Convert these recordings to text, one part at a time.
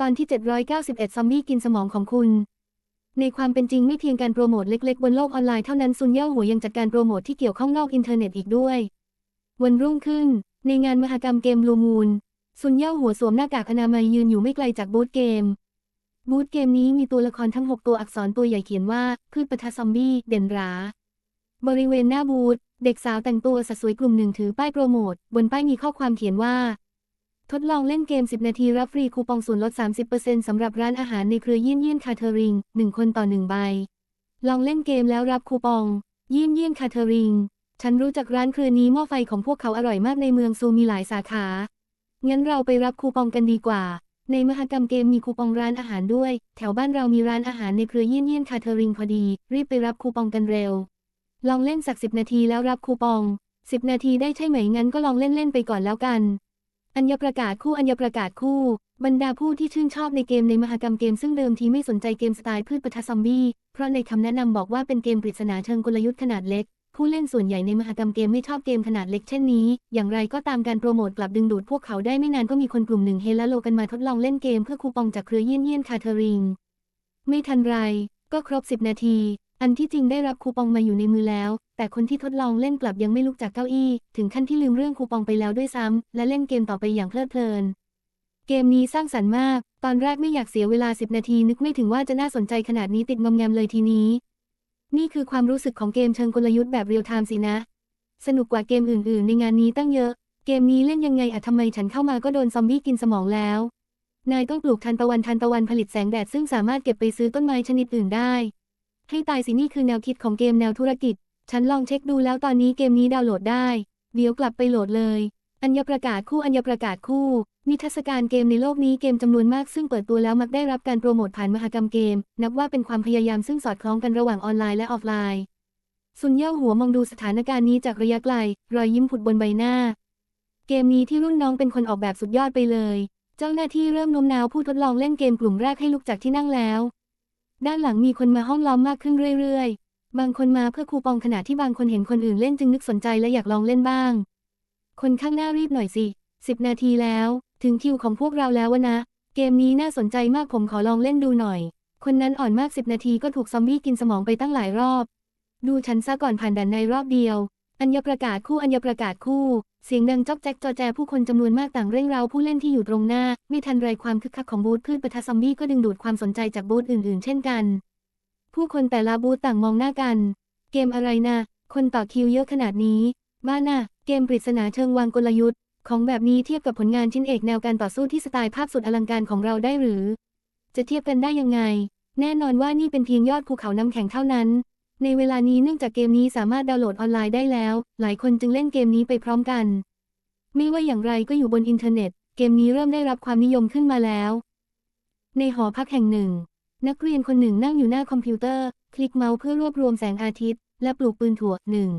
ตอนที่ 791 ซอมบี้กินสมองของคุณ ในความเป็นจริงไม่เพียงการโปรโมทเล็กๆ บนโลกออนไลน์เท่านั้นซุนเย่าหัวยังจัดการโปรโมทที่เกี่ยวข้องนอกอินเทอร์เน็ตอีกด้วย วันรุ่งขึ้น ในงานมหกรรมเกมลูมูนซุนเย่าหัวสวมหน้ากากอนามัยยืนอยู่ไม่ไกลจากบูธเกม บูธเกมนี้มีตัวละครทั้ง 6 ตัวอักษรตัวใหญ่เขียนว่าพืชปะทะซอมบี้เด่นราบริเวณหน้าบูธเด็กสาวแต่งตัวสวยกลุ่มหนึ่งถือป้ายโปรโมทบนป้ายมีข้อความเขียนว่า ทดลองเล่นเกม 10 นาทีรับฟรีคูปองส่วนลด 30%สำหรับร้านอาหารในเครือยี่นยี่นคาเทอริง 1 คนต่อ 1 ใบ ลองเล่นเกมแล้วรับคูปองยี่นยี่นคาเทอริง ฉันรู้จักร้านเครือนี้หม้อไฟของพวกเขาอร่อยมากในเมืองซูมีหลายสาขา งั้นเราไปรับคูปองกันดีกว่า ในมหกรรมเกมมีคูปองร้านอาหารด้วย แถวบ้านเรามีร้านอาหารในเครือยี่นยี่นคาเทอริงพอดี รีบไปรับคูปองกันเร็ว ลองเล่นสักสิบนาทีแล้วรับคูปองสิบนาทีได้ใช่ไหมงั้นก็ลองเล่นๆไปก่อนแล้วกัน อัญญประกาศคู่อัญญประกาศคู่ บรรดาผู้ที่ชื่นชอบในเกมในมหกรรมเกมซึ่งเดิมทีไม่สนใจเกมสไตล์พืชปะทะซอมบี้ เพราะในคำแนะนำบอกว่าเป็นเกมปริศนาเชิงกลยุทธ์ขนาดเล็ก ผู้เล่นส่วนใหญ่ในมหกรรมเกมไม่ชอบเกมขนาดเล็กเช่นนี้ อย่างไรก็ตามการโปรโมทกลับดึงดูดพวกเขาได้ไม่นานก็มีคนกลุ่มหนึ่งเฮละโลกันมาทดลองเล่นเกมเพื่อคูปองจากเครือเยี่ยนเยี่ยนคาเทอริง ไม่ทันไร ก็ครบ 10 นาที อันที่จริงได้รับคูปองมาอยู่ในมือแล้ว แต่คนที่ทดลองเล่นกลับยังไม่ลุกจากเก้าอี้ ถึงขั้นที่ลืมเรื่องคูปองไปแล้วด้วยซ้ำ และเล่นเกมต่อไปอย่างเพลิดเพลิน เกมนี้สร้างสรรค์มาก ตอนแรกไม่อยากเสียเวลา 10 นาที นึกไม่ถึงว่าจะน่าสนใจขนาดนี้ติดงอมแงมเลยทีนี้ นี่คือความรู้สึกของเกมเชิงกลยุทธ์แบบเรียลไทม์สินะ สนุกกว่าเกมอื่น ๆ ในงานนี้ตั้งเยอะ เกมนี้เล่นยังไงอะทำไมฉันเข้ามาก็โดนซอมบี้กินสมองแล้ว นายต้องปลูกทันตะวันทันตะวันผลิตแสงแดดซึ่งสามารถเก็บไปซื้อต้นไม้ชนิดอื่นได้ ให้ตายสินี่คือแนวคิดของเกมแนวธุรกิจ ฉันลองเช็คดูแล้วตอนนี้เกมนี้ดาวน์โหลดได้ เดี๋ยวกลับไปโหลดเลย อัญญประกาศคู่อัญญประกาศคู่ นิทรรศการเกมในโลกนี้เกมจำนวนมากซึ่งเปิดตัวแล้วมักได้รับการโปรโมทผ่านมหกรรมเกม นับว่าเป็นความพยายามซึ่งสอดคล้องกันระหว่างออนไลน์และออฟไลน์ ซุนเย่าหัวมองดูสถานการณ์นี้จากระยะไกล รอยยิ้มผุดบนใบหน้า เกมนี้ที่รุ่นน้องเป็นคนออกแบบสุดยอดไปเลย เจ้าหน้าที่เริ่มโน้มน้าวผู้ทดลองเล่นเกมกลุ่มแรกให้ลุกจากที่นั่งแล้ว ด้านหลังมีคนมาห้อมล้อมมากขึ้นเรื่อยๆ บางคนมาเพื่อคูปองขณะที่บางคนเห็นคนอื่นเล่นจึงนึกสนใจและอยากลองเล่นบ้าง คนข้างหน้ารีบหน่อยสิสิบนาทีแล้ว ถึงคิวของพวกเราแล้ววะนะ เกมนี้น่าสนใจมากผมขอลองเล่นดูหน่อย คนนั้นอ่อนมากสิบนาทีก็ถูกซอมบี้กินสมองไปตั้งหลายรอบ ดูฉันซะก่อนผ่านด่านในรอบเดียว อัญญประกาศคู่อัญญประกาศคู่ เสียงดังจ๊อกแจ๊กจอแจผู้คนจำนวนมากต่างเร่งเร้าผู้เล่นที่อยู่ตรงหน้า ไม่ทันไรความคึกคักของบูธพืชปะทะซอมบี้ก็ดึงดูดความสนใจจากบูธอื่นๆ เช่นกัน ผู้คนแต่ละบูธต่างมองหน้ากัน เกมอะไรนะ คนต่อคิวเยอะขนาดนี้ บ้าน่ะ เกมปริศนาเชิงวางกลยุทธ์ ของแบบนี้เทียบกับผลงานชิ้นเอกแนวการต่อสู้ที่สไตล์ภาพสุดอลังการของเราได้หรือ จะเทียบกันได้ยังไง แน่นอนว่านี่เป็นเพียงยอดภูเขาน้ำแข็งเท่านั้น ในเวลานี้เนื่องจากเกมนี้สามารถดาวน์โหลดออนไลน์ได้แล้ว หลายคนจึงเล่นเกมนี้ไปพร้อมกัน ไม่ว่าอย่างไรก็อยู่บนอินเทอร์เน็ต เกมนี้เริ่มได้รับความนิยมขึ้นมาแล้ว ในหอพักแห่งหนึ่ง นักเรียนคนหนึ่งนั่งอยู่หน้าคอมพิวเตอร์ คลิกเมาส์เพื่อรวบรวมแสงอาทิตย์ และปลูกปืนถั่วหนึ่ง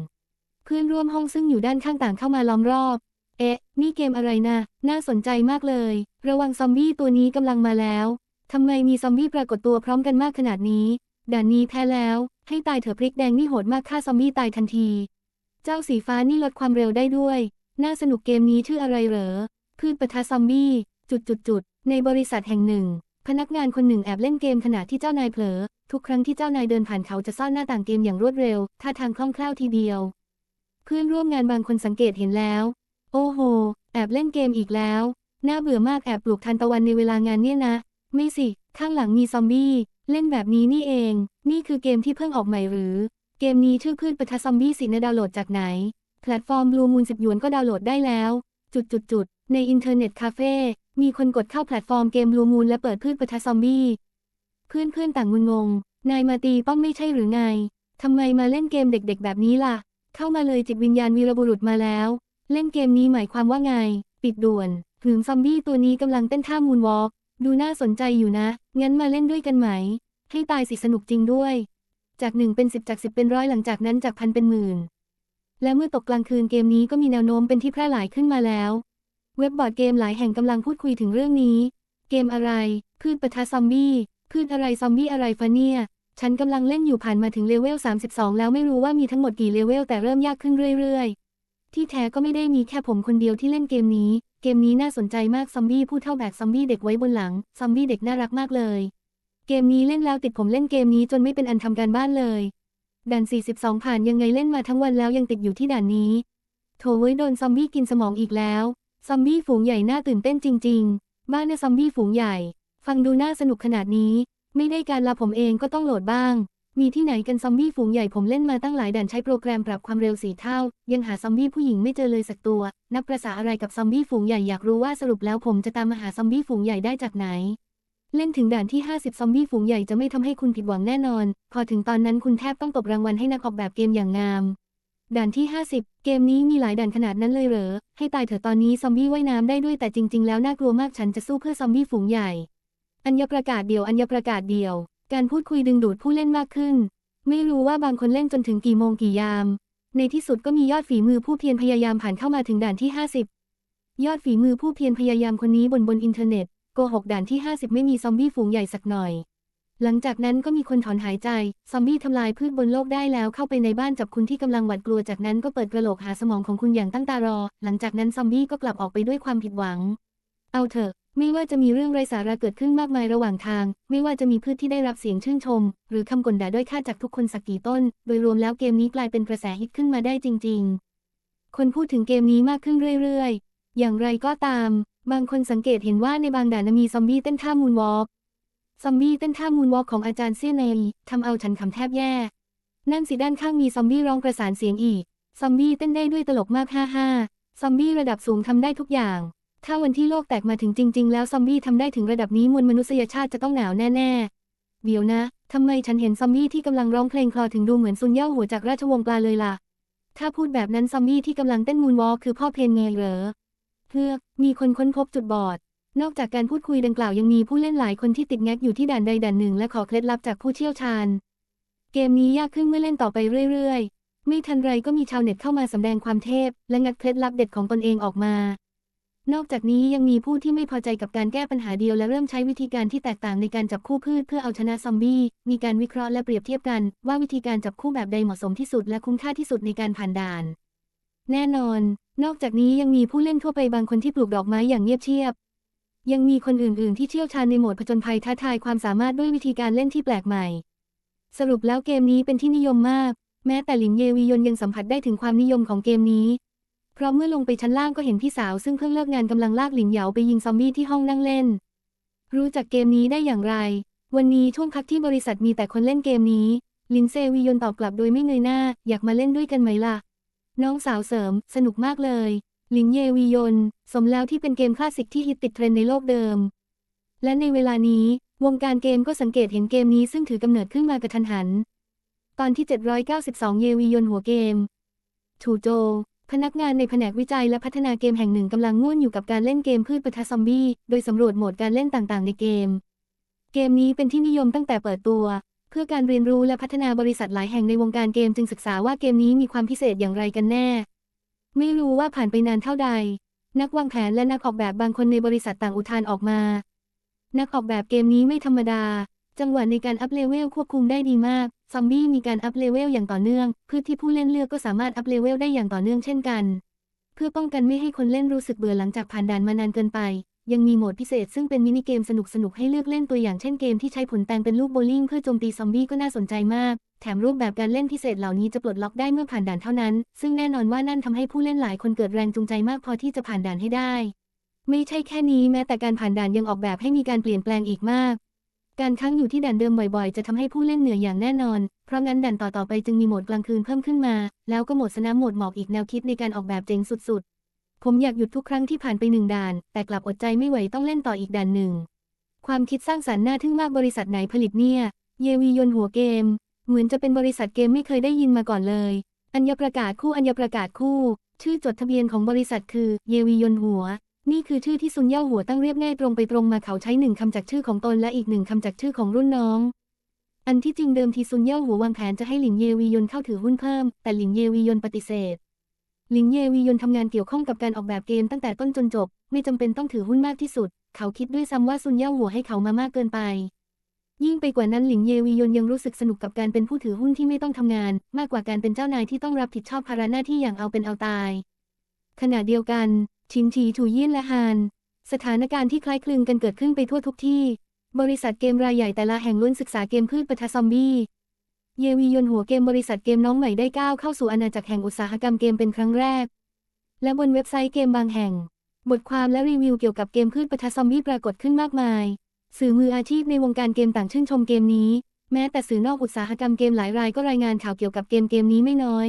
เพื่อนร่วมห้องซึ่งอยู่ด้านข้างต่างเข้ามาล้อมรอบ เอ๊ะ นี่เกมอะไรนะ น่าสนใจมากเลย ระวังซอมบี้ตัวนี้กำลังมาแล้วทำไมมีซอมบี้ปรากฏตัวพร้อมกันมากขนาดนี้ ด่านนี้แพ้แล้ว ให้ตายเถอะพริกแดงนี่โหดมากฆ่าซอมบี้ตายทันที เจ้าสีฟ้านี่ลดความเร็วได้ด้วย น่าสนุกเกมนี้ชื่ออะไรเหรอ พืชปะทะซอมบี้ จุดจุดจุดในบริษัทแห่งหนึ่ง พนักงานคนหนึ่งแอบเล่นเกมขณะที่เจ้านายเผลอ ทุกครั้งที่เจ้านายเดินผ่านเขาจะซ่อนหน้าต่างเกมอย่างรวดเร็ว ท่าทางคล่องแคล่วทีเดียว เพื่อนร่วมงานบางคนสังเกตเห็นแล้ว โอ้โห แอบเล่นเกมอีกแล้ว น่าเบื่อมากแอบปลูกทันตะวันในเวลางานเนี่ยนะ ไม่สิ ข้างหลังมีซอมบี้ เล่นแบบนี้นี่เอง นี่คือเกมที่เพิ่งออกใหม่หรือ เกมนี้ชื่อพืชปะทะซอมบี้สินะดาวน์โหลดจากไหน แพลตฟอร์มบลูมูนสิบหยวนก็ดาวน์โหลดได้แล้ว จุดจุดจุดในอินเทอร์เน็ตคาเฟ่ มีคนกดเข้าแพลตฟอร์มเกมบลูมูนและเปิดพืชปะทะซอมบี้ เพื่อนเพื่อนต่างงุนงง นายมาตีป้อมไม่ใช่หรือไง ทำไมมาเล่นเกมเด็กๆ แบบนี้ล่ะ เข้ามาเลยจิตวิญญาณวีรบุรุษมาแล้ว เล่นเกมนี้หมายความว่าไง ปิดด่วน ถึงซอมบี้ตัวนี้กำลังเต้นท่ามูนวอล์ก ดูน่าสนใจอยู่นะ งั้นมาเล่นด้วยกันไหม ให้ตายสิสนุกจริงด้วย จากหนึ่งเป็นสิบจากสิบเป็นร้อยหลังจากนั้นจากพันเป็นหมื่น และเมื่อตกกลางคืนเกมนี้ก็มีแนวโน้มเป็นที่แพร่หลายขึ้นมาแล้ว เว็บบอร์ดเกมหลายแห่งกำลังพูดคุยถึงเรื่องนี้ เกมอะไร พืชปะทะซอมบี้พืชอะไรซอมบี้อะไรฟะเนี่ย ฉันกำลังเล่นอยู่ผ่านมาถึงเลเวล 32 แล้วไม่รู้ว่ามีทั้งหมดกี่เลเวลแต่เริ่มยากขึ้นเรื่อย ๆ ที่แท้ก็ไม่ได้มีแค่ผมคนเดียวที่เล่นเกมนี้ เกมนี้น่าสนใจมากซอมบี้ผู้เท่าแบกซอมบี้เด็กไว้บนหลัง ซอมบี้เด็กน่ารักมากเลย เกมนี้เล่นแล้วติดผมเล่นเกมนี้จนไม่เป็นอันทำการบ้านเลยด่าน 42 ผ่านยังไงเล่นมาทั้งวันแล้วยังติดอยู่ที่ด่านนี้ โถเว้ยโดนซอมบี้กินสมองอีกแล้ว ซอมบี้ฝูงใหญ่น่าตื่นเต้นจริง ๆ บ้านเนี่ยซอมบี้ฝูงใหญ่ ฟังดูน่าสนุกขนาดนี้ ไม่ได้การละผมเองก็ต้องโหลดบ้าง มีที่ไหนกันซอมบี้ฝูงใหญ่ผมเล่นมาตั้งหลายด่านใช้โปรแกรมปรับความเร็วสี่เท่า ยังหาซอมบี้ผู้หญิงไม่เจอเลยสักตัว นับประษาอะไรกับซอมบี้ฝูงใหญ่อยากรู้ว่าสรุปแล้วผมจะตามมาหาซอมบี้ฝูงใหญ่ได้จากไหน เล่นถึงด่านที่ 50 ซอมบี้ฝูงใหญ่จะไม่ทำให้คุณผิดหวังแน่นอน พอถึงตอนนั้นคุณแทบต้องตบรางวัลให้นักออกแบบเกมอย่างงามด่านที่ 50 เกมนี้มีหลายด่านขนาดนั้นเลยเหรอ ให้ตายเถอะตอนนี้ซอมบี้ว่ายน้ำได้ด้วยแต่จริง ๆ แล้วน่ากลัวมากฉันจะสู้เพื่อซอมบี้ฝูงใหญ่ อัญญประกาศเดียวอัญญประกาศเดียว การพูดคุยดึงดูดผู้เล่นมากขึ้น ไม่รู้ว่าบางคนเล่นจนถึงกี่โมงกี่ยาม ในที่สุดก็มียอดฝีมือผู้เพียรพยายามผ่านเข้ามาถึงด่านที่ 50 ยอดฝีมือผู้เพียรพยายามคนนี้บนบนอินเทอร์เน็ตโกหกด่านที่ 50 ไม่มีซอมบี้ฝูงใหญ่สักหน่อย หลังจากนั้นก็มีคนถอนหายใจ ซอมบี้ทำลายพืชบนโลกได้แล้วเข้าไปในบ้านจับคุณที่กำลังหวาดกลัวจากนั้นก็เปิดกระโหลกหาสมองของคุณอย่างตั้งตารอ หลังจากนั้นซอมบี้ก็กลับออกไปด้วยความผิดหวัง เอาเถอะ ไม่ว่าจะมีเรื่องไร้สาระเกิดขึ้นมากมายระหว่างทาง ไม่ว่าจะมีพืชที่ได้รับเสียงชื่นชม หรือคำกลด่าด้อยค่าจากทุกคนสักกี่ต้น โดยรวมแล้วเกมนี้กลายเป็นกระแสฮิตขึ้นมาได้จริง ๆ คนพูดถึงเกมนี้มากขึ้นเรื่อยๆ อย่างไรก็ตาม บางคนสังเกตเห็นว่าในบางด่านมีซอมบี้เต้นท่ามูนวอล์กซอมบี้เต้นท่ามูนวอล์กของอาจารย์เซียนเนยทำเอาฉันขำแทบแย่ นั่นสิด้านข้างมีซอมบี้ร้องประสานเสียงอีก ซอมบี้เต้นได้ด้วยตลกมากฮ่าฮ่าซอมบี้ระดับสูงทำได้ทุกอย่าง ถ้าวันที่โลกแตกมาถึงจริง ๆ แล้วซอมบี้ทำได้ถึงระดับนี้มวลมนุษยชาติจะต้องหนาวแน่ ๆ เดี๋ยวนะทำไมฉันเห็นซอมบี้ที่กำลังร้องเพลงคลอถึงดูเหมือนซุนเย่าหัวจากราชวงศ์ปลาเลยล่ะ ถ้าพูดแบบนั้นซอมบี้ที่กำลังเต้นมูนวอลคือพ่อเพนเงเหรอเพื่อมีคนค้นพบจุดบอด นอกจากการพูดคุยดังกล่าวยังมีผู้เล่นหลายคนที่ติดแงกอยู่ที่ด่านใดด่านหนึ่งและขอเคล็ดลับจากผู้เชี่ยวชาญ เกมนี้ยากขึ้นเมื่อเล่นต่อไปเรื่อย ๆ ไม่ทันไรก็มีชาวเน็ตเข้ามาสำแดงความเทพ และงัดเคล็ดลับเด็ดของตนเองออกมา นอกจากนี้ยังมีผู้ที่ไม่พอใจกับการแก้ปัญหาเดียวและเริ่มใช้วิธีการที่แตกต่างในการจับคู่พืชเพื่อเอาชนะซอมบี้ มีการวิเคราะห์และเปรียบเทียบกันว่าวิธีการจับคู่แบบใดเหมาะสมที่สุดและคุ้มค่าที่สุดในการผ่านด่าน แน่นอน นอกจากนี้ยังมีผู้เล่นทั่วไปบางคนที่ปลูกดอกไม้อย่างเงียบเชียบ ยังมีคนอื่น ๆ ที่เชี่ยวชาญในโหมดผจญภัยท้าทายความสามารถด้วยวิธีการเล่นที่แปลกใหม่ สรุปแล้วเกมนี้เป็นที่นิยมมาก แม้แต่หลิงเยวียนยังสัมผัสได้ถึงความนิยมของเกมนี้ เพราะเมื่อลงไปชั้นล่างก็เห็นพี่สาวซึ่งเพิ่งเลิกงานกำลังลากหลิงเหยาไปยิงซอมบี้ที่ห้องนั่งเล่น รู้จักเกมนี้ได้อย่างไร วันนี้ช่วงพักที่บริษัทมีแต่คนเล่นเกมนี้ ลินเซวียนตอบกลับโดยไม่เงยหน้า อยากมาเล่นด้วยกันไหมล่ะ น้องสาวเสริม สนุกมากเลยหลิงเยวียนสมแล้วที่เป็นเกมคลาสสิกที่ฮิตติดเทรนในโลกเดิม และในเวลานี้วงการเกมก็สังเกตเห็นเกมนี้ซึ่งถือกำเนิดขึ้นมากระทันหัน ตอนที่ 792 เยวียนหัวเกมถูโจ พนักงานในแผนกวิจัยและพัฒนาเกมแห่งหนึ่งกำลังง่วนอยู่กับการเล่นเกมพืชปะทะซอมบี้ โดยสำรวจโหมดการเล่นต่างๆ ในเกม เกมนี้เป็นที่นิยมตั้งแต่เปิดตัว เพื่อการเรียนรู้และพัฒนาบริษัทหลายแห่งในวงการเกมจึงศึกษาว่าเกมนี้มีความพิเศษอย่างไรกันแน่ ไม่รู้ว่าผ่านไปนานเท่าใด นักวางแผนและนักออกแบบบางคนในบริษัทต่างอุทานออกมา นักออกแบบเกมนี้ไม่ธรรมดา จังหวะในการอัพเลเวลควบคุมได้ดีมาก ซอมบี้มีการอัพเลเวลอย่างต่อเนื่อง พืชที่ผู้เล่นเลือกก็สามารถอัพเลเวลได้อย่างต่อเนื่องเช่นกัน เพื่อป้องกันไม่ให้คนเล่นรู้สึกเบื่อหลังจากผ่านด่านมานานเกินไป ยังมีโหมดพิเศษซึ่งเป็นมินิเกมสนุกๆให้เลือกเล่นตัวอย่างเช่นเกมที่ใช้ผลแตงเป็นลูกโบลิ่งเพื่อโจมตีซอมบี้ก็น่าสนใจมาก แถมรูปแบบการเล่นพิเศษเหล่านี้จะปลดล็อกได้เมื่อผ่านด่านเท่านั้น ซึ่งแน่นอนว่านั่นทำให้ผู้เล่นหลายคนเกิดแรงจูงใจมากพอที่จะผ่านด่านให้ได้ ไม่ใช่แค่นี้แม้แต่การผ่านด่านยังออกแบบให้มีการเปลี่ยนแปลงอีกมาก การค้างอยู่ที่ด่านเดิมบ่อยๆ จะทำให้ผู้เล่นเหนื่อยอย่างแน่นอน เพราะงั้นด่านต่อๆไปจึงมีโหมดกลางคืนเพิ่มขึ้นมา แล้วก็โหมดสนามโหมดหมอกอีกแนวคิดในการออกแบบเจ๋งสุดๆ ผมอยากหยุดทุกครั้งที่ผ่านไปหนึ่งด่าน แต่กลับอดใจไม่ไหวต้องเล่นต่ออีกด่านหนึ่ง ความคิดสร้างสรรค์น่าทึ่งมากบริษัทไหนผลิตเนี่ย เยวียนหัวเกม เหมือนจะเป็นบริษัทเกมไม่เคยได้ยินมาก่อนเลย อัญญประกาศคู่อัญญประกาศคู่ ชื่อจดทะเบียนของบริษัทคือ เยวียนหัว นี่คือชื่อที่ซุนเย่าหัวตั้งเรียบง่ายตรงไปตรงมาเขาใช้หนึ่งคำจากชื่อของตนและอีกหนึ่งคำจากชื่อของรุ่นน้อง อันที่จริงเดิมทีซุนเย่าหัววางแผนจะให้หลินเยวียนเข้าถือหุ้นเพิ่ม แต่หลินเยวียนปฏิเสธ หลินเยวียนทำงานเกี่ยวข้องกับการออกแบบเกมตั้งแต่ต้นจนจบ ไม่จำเป็นต้องถือหุ้นมากที่สุด เขาคิดด้วยซ้ำว่าซุนเย่าหัวให้เขามามากเกินไป ยิ่งไปกว่านั้นหลิงเยวียนยังรู้สึกสนุกกับการเป็นผู้ถือหุ้นที่ไม่ต้องทำงาน มากกว่าการเป็นเจ้านายที่ต้องรับผิดชอบภาระหน้าที่อย่างเอาเป็นเอาตาย ขณะเดียวกัน ชินฉีถูเยี่ยนและฮาน สถานการณ์ที่คล้ายคลึงกันเกิดขึ้นไปทั่วทุกที่ บริษัทเกมรายใหญ่แต่ละแห่งล้วนศึกษาเกมพืชปะทะซอมบี้เยวียนหัวเกมบริษัทเกมน้องใหม่ได้ก้าวเข้าสู่อาณาจักรแห่งอุตสาหกรรมเกมเป็นครั้งแรก และบนเว็บไซต์เกมบางแห่ง บทความและรีวิวเกี่ยวกับเกมพืชปะทะซอมบี้ปรากฏขึ้นมากมาย สื่อมืออาชีพในวงการเกมต่างชื่นชมเกมนี้ แม้แต่สื่อนอกอุตสาหกรรมเกมหลายรายก็รายงานข่าวเกี่ยวกับเกมเกมนี้ไม่น้อย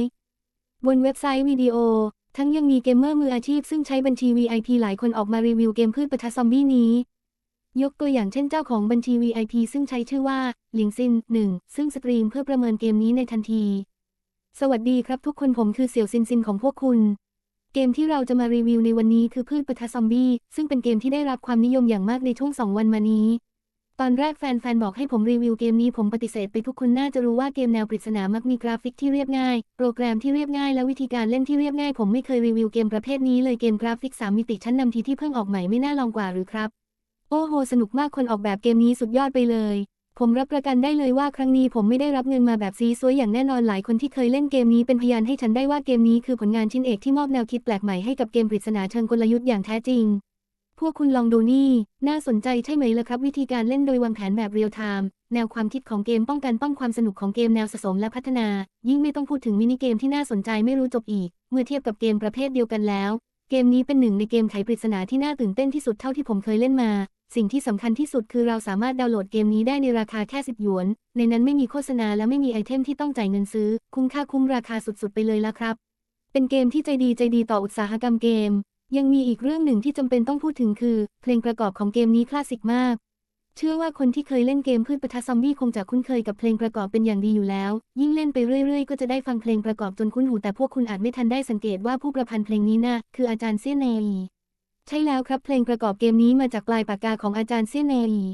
บนเว็บไซต์วิดีโอ ทั้งยังมีเกมเมอร์มืออาชีพซึ่งใช้บัญชี VIP หลายคนออกมารีวิวเกมพืชปะทะซอมบี้นี้ ยกตัวอย่างเช่นเจ้าของบัญชี VIP ซึ่งใช้ชื่อว่าหลิงซินหนึ่งซึ่งสตรีมเพื่อประเมินเกมนี้ในทันที สวัสดีครับทุกคนผมคือเสี่ยวซินซินของพวกคุณ เกมที่เราจะมารีวิวในวันนี้คือพืชปะทะซอมบี้ซึ่งเป็นเกมที่ได้รับความนิยมอย่างมากในช่วงสองวันมานี้ ตอนแรกแฟนๆ บอกให้ผมรีวิวเกมนี้ผมปฏิเสธไปทุกคนน่าจะรู้ว่าเกมแนวปริศนามักมีกราฟิกที่เรียบง่าย โปรแกรมที่เรียบง่ายและวิธีการเล่นที่เรียบง่าย ผมไม่เคยรีวิวเกมประเภทนี้เลยเกมกราฟิก 3 มิติชั้นนำทีที่เพิ่งออกใหม่ไม่น่าลองกว่าหรือครับ โอ้โห สนุกมากคนออกแบบเกมนี้สุดยอดไปเลย ผมรับประกันได้เลยว่าครั้งนี้ผมไม่ได้รับเงินมาแบบซีซวยอย่างแน่นอนหลายคนที่เคยเล่นเกมนี้เป็นพยานให้ฉันได้ว่าเกมนี้คือผลงานชิ้นเอกที่มอบแนวคิดแปลกใหม่ให้กับเกมปริศนาเชิงกลยุทธ์อย่างแท้จริง วกคุณลองดูนี่ น่าสนใจใช่ไหมล่ะครับ วิธีการเล่นโดยวางแผนแบบเรียลไทม์แนวความคิดของเกมป้องกันป้องความสนุกของเกมแนวสะสมและพัฒนา ยิ่งไม่ต้องพูดถึงมินิเกมที่น่าสนใจไม่รู้จบอีก เมื่อเทียบกับเกมประเภทเดียวกันแล้ว เกมนี้เป็นหนึ่งในเกมไขปริศนาที่น่าตื่นเต้นที่สุดเท่าที่ผมเคยเล่นมา สิ่งที่สำคัญที่สุดคือเราสามารถดาวน์โหลดเกมนี้ได้ในราคาแค่10หยวน ในนั้นไม่มีโฆษณาและไม่มีไอเทมที่ต้องจ่ายเงินซื้อ คุ้มค่าคุ้มราคาสุดๆ ไปเลยละครับ เป็นเกมที่ใจดีใจดีต่ออุตสาหกรรมเกม ยังมีอีกเรื่องหนึ่งที่จำเป็นต้องพูดถึงคือ เพลงประกอบของเกมนี้คลาสสิกมาก เชื่อว่าคนที่เคยเล่นเกมพืชปะทะซอมบี้คงจะคุ้นเคยกับเพลงประกอบเป็นอย่างดีอยู่แล้ว ยิ่งเล่นไปเรื่อยๆ ก็จะได้ฟังเพลงประกอบจนคุ้นหูแต่พวกคุณอาจไม่ทันได้สังเกตว่าผู้ประพันธ์เพลงนี้นะคืออาจารย์เซียนเนอีใช่แล้วครับเพลงประกอบเกมนี้มาจากปลายปากกาของอาจารย์เซียนเนอี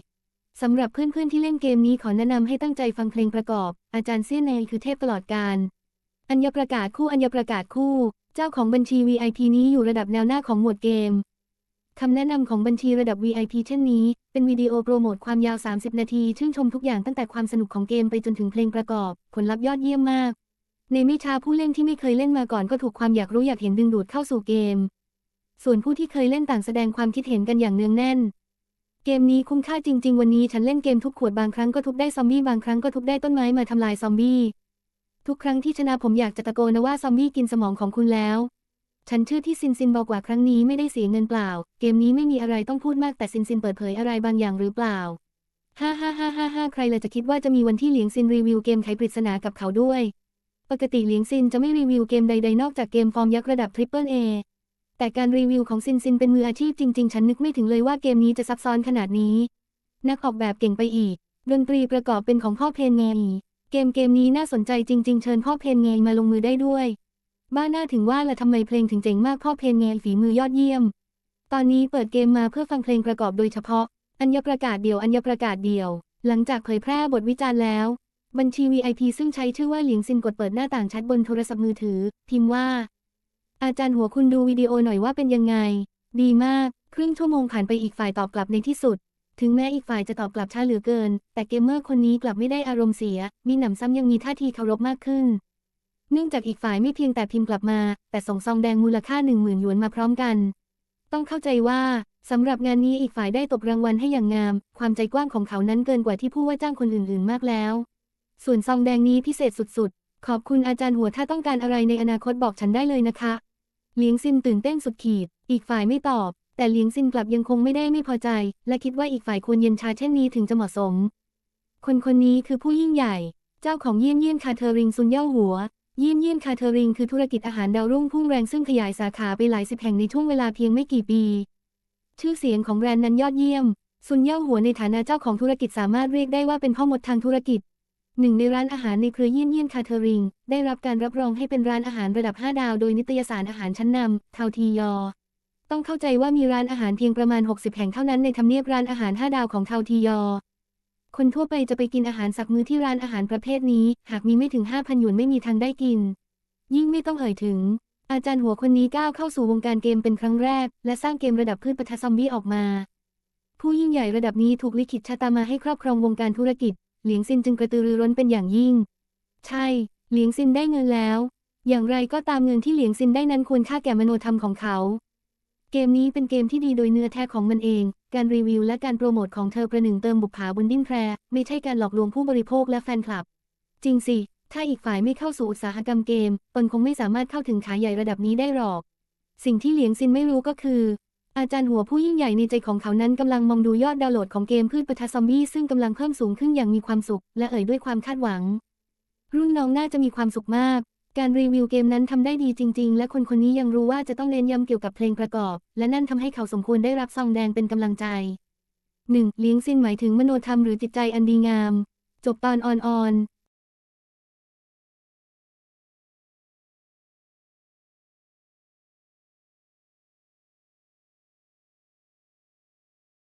สำหรับเพื่อนๆที่เล่นเกมนี้ขอแนะนำให้ตั้งใจฟังเพลงประกอบ อาจารย์เซียนเนีคือเทพตลอดกาลอัญญประกาศคู่อัญญประกาศคู่ เจ้าของบัญชี VIP นี้อยู่ระดับแนวหน้าของหมวดเกม คำแนะนำของบัญชีระดับ VIP เช่นนี้ เป็นวิดีโอโปรโมทความยาว 30 นาที ชื่นชมทุกอย่างตั้งแต่ความสนุกของเกมไปจนถึงเพลงประกอบ ผลลัพธ์ยอดเยี่ยมมาก ในไม่ช้าผู้เล่นที่ไม่เคยเล่นมาก่อนก็ถูกความอยากรู้อยากเห็นดึงดูดเข้าสู่เกม ส่วนผู้ที่เคยเล่นต่างแสดงความคิดเห็นกันอย่างเนืองแน่น เกมนี้คุ้มค่าจริง ๆ วันนี้ฉันเล่นเกมทุกขวดบางครั้งก็ทุบได้ซอมบี้บางครั้งก็ทุบได้ต้นไม้มาทำลายซอมบี้ ทุกครั้งที่ชนะผมอยากจะตะโกนนะว่าซอมบี้กินสมองของคุณแล้ว ฉันเชื่อที่ซินซินบอกว่าครั้งนี้ไม่ได้เสียเงินเปล่า เกมนี้ไม่มีอะไรต้องพูดมากแต่ซินซินเปิดเผยอะไรบางอย่างหรือเปล่า ฮ่าฮ่าฮ่าฮ่าฮ่าใครเลยจะคิดว่าจะมีวันที่เหลียงซินรีวิวเกมไขปริศนากับเขาด้วย ปกติเหลียงซินจะไม่รีวิวเกมใดๆนอกจากเกมฟอร์มยักษ์ระดับทริปเปิลเอแต่การรีวิวของซินซินเป็นมืออาชีพจริง ๆ ฉันนึกไม่ถึงเลยว่าเกมนี้จะซับซ้อนขนาดนี้ นักออกแบบเก่งไปอีก ดนตรีประกอบเป็นของพ่อเพนเง เกมเกมนี้น่าสนใจจริง ๆ เชิญพ่อเพนเงยมาลงมือได้ด้วย บ้าหน้าถึงว่าละทำไมเพลงถึงเจ๋งมากพ่อเพนเงยฝีมือยอดเยี่ยม ตอนนี้เปิดเกมมาเพื่อฟังเพลงประกอบโดยเฉพาะ อัญญประกาศเดี่ยวอัญญประกาศเดี่ยว หลังจากเผยแพร่บทวิจารณ์แล้ว บัญชี VIP ซึ่งใช้ชื่อว่าเหลียงซินกดเปิดหน้าต่างแชทบนโทรศัพท์มือถือ พิมพ์ว่า อาจารย์หัวคุณดูวิดีโอหน่อยว่าเป็นยังไง ดีมาก ครึ่งชั่วโมงผ่านไปอีกฝ่ายตอบกลับในที่สุด ถึงแม้อีกฝ่ายจะตอบกลับช้าเหลือเกิน แต่เกมเมอร์คนนี้กลับไม่ได้อารมณ์เสีย มีหนำซ้ำยังมีท่าทีเคารพมากขึ้น เนื่องจากอีกฝ่ายไม่เพียงแต่พิมพ์กลับมา แต่ส่งซองแดงมูลค่าหนึ่งหมื่นหยวนมาพร้อมกัน ต้องเข้าใจว่าสำหรับงานนี้อีกฝ่ายได้ตบรางวัลให้อย่างงาม ความใจกว้างของเขานั้นเกินกว่าที่ผู้ว่าจ้างคนอื่นๆมากแล้ว ส่วนซองแดงนี้พิเศษสุดๆ ขอบคุณอาจารย์หัวถ้าต้องการอะไรในอนาคตบอกฉันได้เลยนะคะ เลี้ยงซินตื่นเต้นสุดขีด อีกฝ่ายไม่ตอบ แต่เลี้ยงซินกลับยังคงไม่ได้ไม่พอใจ และคิดว่าอีกฝ่ายควรเย็นชาเช่นนี้ถึงจะเหมาะสม คนคนนี้คือผู้ยิ่งใหญ่ เจ้าของเยี่ยนเยี่ยนคาเทอริงซุนเย่าหัว เยี่ยนเยี่ยนคาเทอริงคือธุรกิจอาหารดาวรุ่งพุ่งแรงซึ่งขยายสาขาไปหลายสิบแห่งในช่วงเวลาเพียงไม่กี่ปี ชื่อเสียงของแบรนด์นั้นยอดเยี่ยม ซุนเย่าหัวในฐานะเจ้าของธุรกิจสามารถเรียกได้ว่าเป็นพ่อมดทางธุรกิจหนึ่งในร้านอาหารในเครือเยี่ยนเยี่ยนคาเทอริง ได้รับการรับรองให้เป็นร้านอาหารระดับ 5 ดาว โดยนิตยสารอาหารชั้นนำเทาทียอ ต้องเข้าใจว่ามีร้านอาหารเพียงประมาณ 60 แห่งเท่านั้นในทำเนียบร้านอาหาร 5 ดาวของเทาทียอ คนทั่วไปจะไปกินอาหารสักมื้อที่ร้านอาหารประเภทนี้ หากมีไม่ถึง 5,000 หยวนไม่มีทางได้กิน ยิ่งไม่ต้องเอ่ยถึง อาจารย์หัวคนนี้ก้าวเข้าสู่วงการเกมเป็นครั้งแรก และสร้างเกมระดับพืชปะทะซอมบี้ออกมา ผู้ยิ่งใหญ่ระดับนี้ถูกลิขิตชะตามาให้ครอบครองวงการธุรกิจ เหลียงซินจึงกระตือรือร้นเป็นอย่างยิ่ง ใช่ เหลียงซินได้เงินแล้ว อย่างไรก็ตามเงินที่เหลียงซินได้นั้นควรค่าแก่มโนธรรมของเขา เกมนี้เป็นเกมที่ดีโดยเนื้อแท้ของมันเอง การรีวิวและการโปรโมทของเธอประหนึ่งเติมบุปผาบนดิ้นแพรไม่ใช่การหลอกลวงผู้บริโภคและแฟนคลับ จริงสิ ถ้าอีกฝ่ายไม่เข้าสู่อุตสาหกรรมเกม ตนคงไม่สามารถเข้าถึงขายใหญ่ระดับนี้ได้หรอก สิ่งที่เหลียงซินไม่รู้ก็คือ อาจารย์หัวผู้ยิ่งใหญ่ในใจของเขานั้นกำลังมองดูยอดดาวน์โหลดของเกมพืชปะทะซอมบี้ซึ่งกำลังเพิ่มสูงขึ้นอย่างมีความสุข และเอ่ยด้วยความคาดหวัง รุ่นน้องน่าจะมีความสุขมาก การรีวิวเกมนั้นทำได้ดีจริง ๆ และคนคนนี้ยังรู้ว่าจะต้องเน้นย้ำเกี่ยวกับเพลงประกอบ และนั่นทำให้เขาสมควรได้รับซองแดงเป็นกำลังใจ 1. เลี้ยงสิ้นหมายถึงมโนธรรมหรือจิตใจอันดีงาม จบตอนออนออน